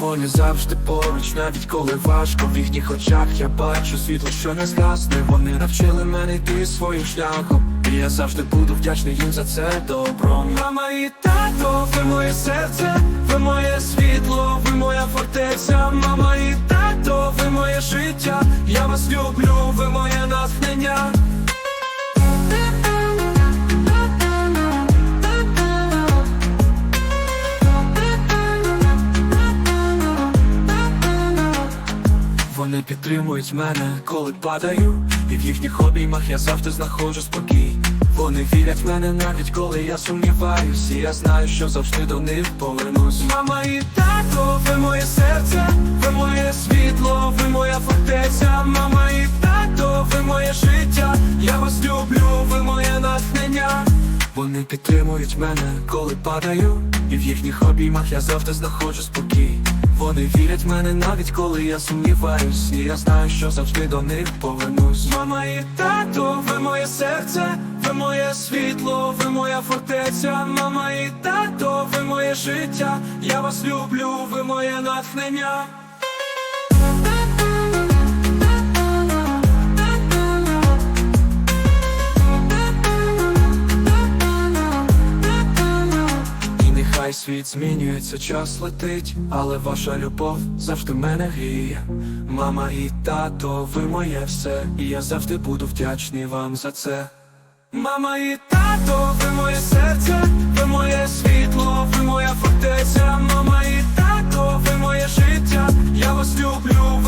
вони завжди поруч, навіть коли важко в їхніх очах я бачу світло, що не згасне. Вони навчили мене йти своїм шляхом. І я завжди буду вдячний їм за це добро. Мама і тато, ви моє серце, ви моє світло, ви моя фортеця, мама і тато, ви моє життя. Я вас люблю, ви моє натхнення. Вони підтримують мене, коли падаю, і в їхніх обіймах я завжди знаходжу спокій. Вони вірять в мене навіть коли я сумніваюсь, і я знаю, що завжди до них повернусь. Мама і тато, ви моє серце, Вони підтримують мене, коли падаю, і в їхніх обіймах я завжди знаходжу спокій. Вони вірять в мене навіть коли я сумніваюсь, і я знаю, що завжди до них повернусь. Мама і тато, ви моє серце, ви моє світло, ви моя фортеця, мама і тато, ви моє життя. Я вас люблю, ви моє натхнення. Світ змінюється, час летить, але ваша любов завжди мене гріє. Мама і тато, ви моє все, і я завжди буду вдячний вам за це. Мама і тато, ви моє серце, ви моє світло, ви моя фортеця, мама і тато, ви моє життя. Я вас люблю,